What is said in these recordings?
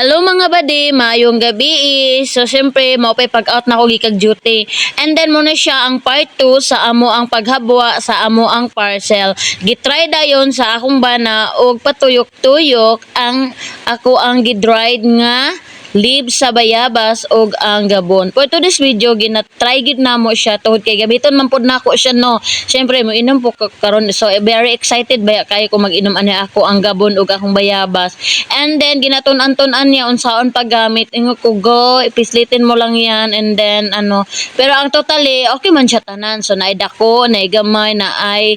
Hello mga badi, mayong gabi. So syempre mo pay pag-out na ko gikag duty. And then muna siya ang part 2 sa amo ang paghabwa sa amo ang parcel. Gitry dayon sa akong bana og patuyok-tuyok ang ako ang gidried nga leaves sa bayabas og ang gabon. For to this video gina-try gid namo siya tungod kay gabiton. Man pud nako siya no. Syempre mo inom po ka- karon. So very excited ba kay ko mag-inom ani ako ang gabon ug akong bayabas. And then ginatun-antunan niya unsaon paggamit. Ingo ko go ipislitin mo lang yan. And then ano. Pero ang totally okay man siya tanan. So naay dako naay. gamay na ay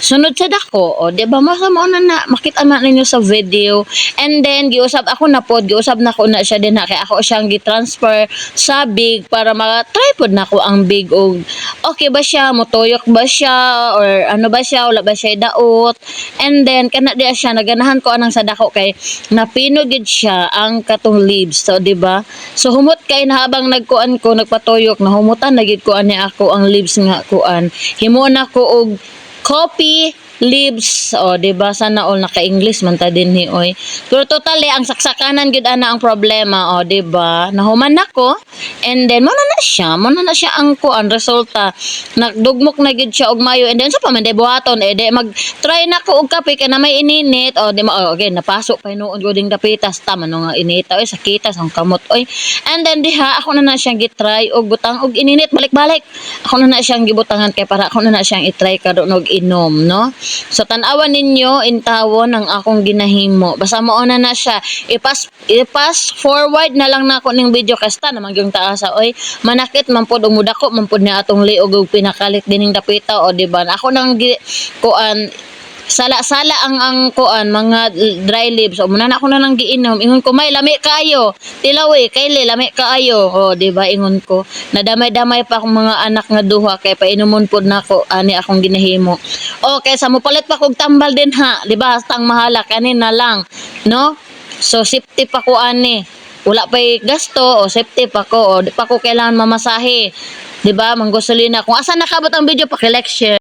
sunod sa dako o di ba masama na na makita man ninyo sa video. And then giusab ako na pod giusab na ko na siya din ha kay ako siyang gi-transfer sa big para ma-try pod na ko ang big og okay ba siya motuyok ba siya or ano ba siya wala ba siya daot. And then kana di siya naganahan ko anang sa dako kay napinugid siya ang katong leaves so di ba? So humot kay na habang nagkuan ko nagpatuyok na humutan na ko ani ako ang leaves nga kuan. Himo na ko og coffee leaves o di ba sana all naka English man ta din ni oy. Pero totally ang saksakanan gyud ana ang problema o di ba nahuman nako. And then mo na siya. Mo na siya ang kuan resulta. Nagdugmok na gyud siya og mayo. And then sa pa man day buhaton eh di mag try na ko og kape kay na may ininit. O di ma oh, okay napasok kay noon ko ding dapitas. Tama no nga inita. Oy sakitas ang kamot oy. And then diha ako na na siyang gitry og butang og ininit. Balik-balik. Ako na na siyang gibutangan kay para ako na na siyang itry karon og inom no so tan-awan ninyo intawon ang akong ginahimo. Basta mo na na siya. Ipas ipas forward na lang nako ning video. Kasta naman yung taasa oy. Manakit man pod og mudako man pod ni atong liog og pinakalit dining dapita o di ba? Ako nang kuan sala-sala ang ang kuan mga dry leaves. O muna na ako na nang giinom. Ingon ko may lami kayo tilaw eh. Kay lami kaayo. O di ba ingon ko. Nadamay-damay pa akong mga anak nga duha kay painumon pod nako ani akong ginahimo. Okay sa mupalit pa kog tambal din ha. Di ba tang mahala kanina lang no? So safety pa ko ani. Wala pa'y gasto o safety pa ko o di pa ko kailangan mamasahe. Di ba manggosolina kung asa nakabot ang video paki-like share